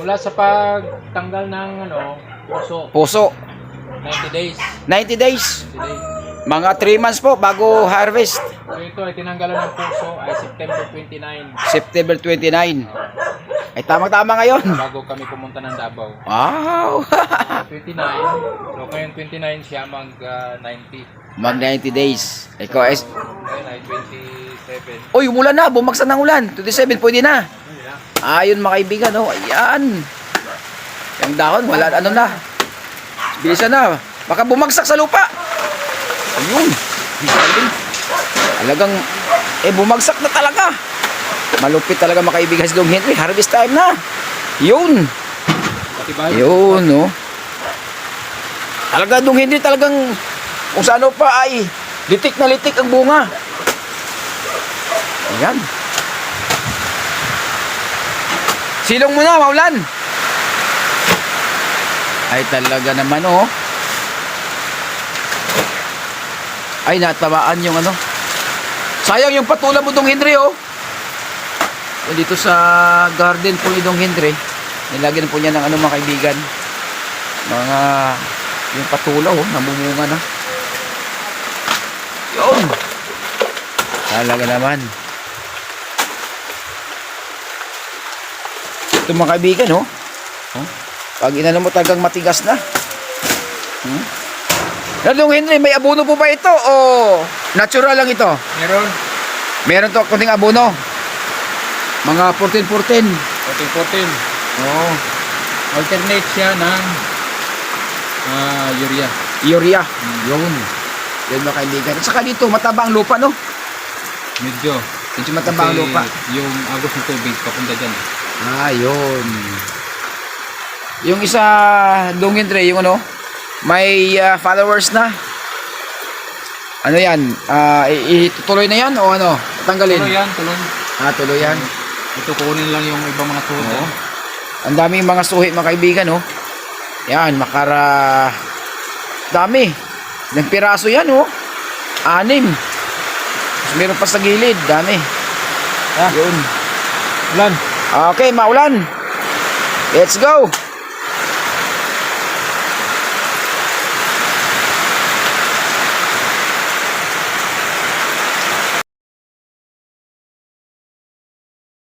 Mula sa pagtanggal ng ano, puso, Puso. 90 days. 90 days. 90 days. Mga 3 months po bago harvest. So ito ay tinanggalan ng puso ay September 29 September 29. Ay tamang-tama ngayon. bago kami pumunta ng Davao. Wow! 29. So ngayon 29 siya mag ah, 90. Mag 90 days. Ikaw is... Ngayon ay 27. Uy, umulan na. Bumagsak ng ulan. 27, pwede na. Ayun mga kaibigan, oh. Ayan. Yung dahon, wala, ano na. Bilisan na. Baka bumagsak sa lupa. Ayun. Talagang, eh, bumagsak na talaga. Malupit talaga mga kaibigan si Dong Henry. Harvest time na. Yun. Yun, no. Talaga, Dong Henry, talagang, kung sa ano pa ay, litik na litik ang bunga. Ayan. Silong mo na, maulan. Ay, talaga naman, oh. Ay, natamaan yung ano. Sayang yung patula mo, Dong Henry, oh. Dito sa garden po ni Dong Henry, nilagyan po niya ng ano mga kaibigan. Mga, yung patula, oh, namumunga na. Yun. Talaga naman. Ito mga kaibigan, oh. oh. Pag inano mo talagang matigas na. Hmm? Nadong Henry, may abono po ba ito o natural lang ito? Meron. Meron to kunting abono. Mga 14-14. 14, 14. Oo. Alternate siya ng ah, urea. Urea. Yun. Yun mga kaibigan. At saka dito, mataba ang lupa, no? Medyo. Medyo mataba ang lupa. Yung agos ng tubig papunta dyan. Yun. Yung isa, Dungin Dre, yung ano, may ah, followers na. Ano yan? I- itutuloy na yan o ano? Tanggalin? Tuloy yan, tuloy. Ah, tuloy yan. Ito kukunin lang yung ibang mga tuhod. Oo. yan. Ang daming mga suhi mga kaibigan, oh. Yan, makara... Dami. Ilang piraso yan, oh. Anim. Tapos meron pa sa gilid. Dami. Ah. Yun. Ulan. Okay, maulan. Let's go.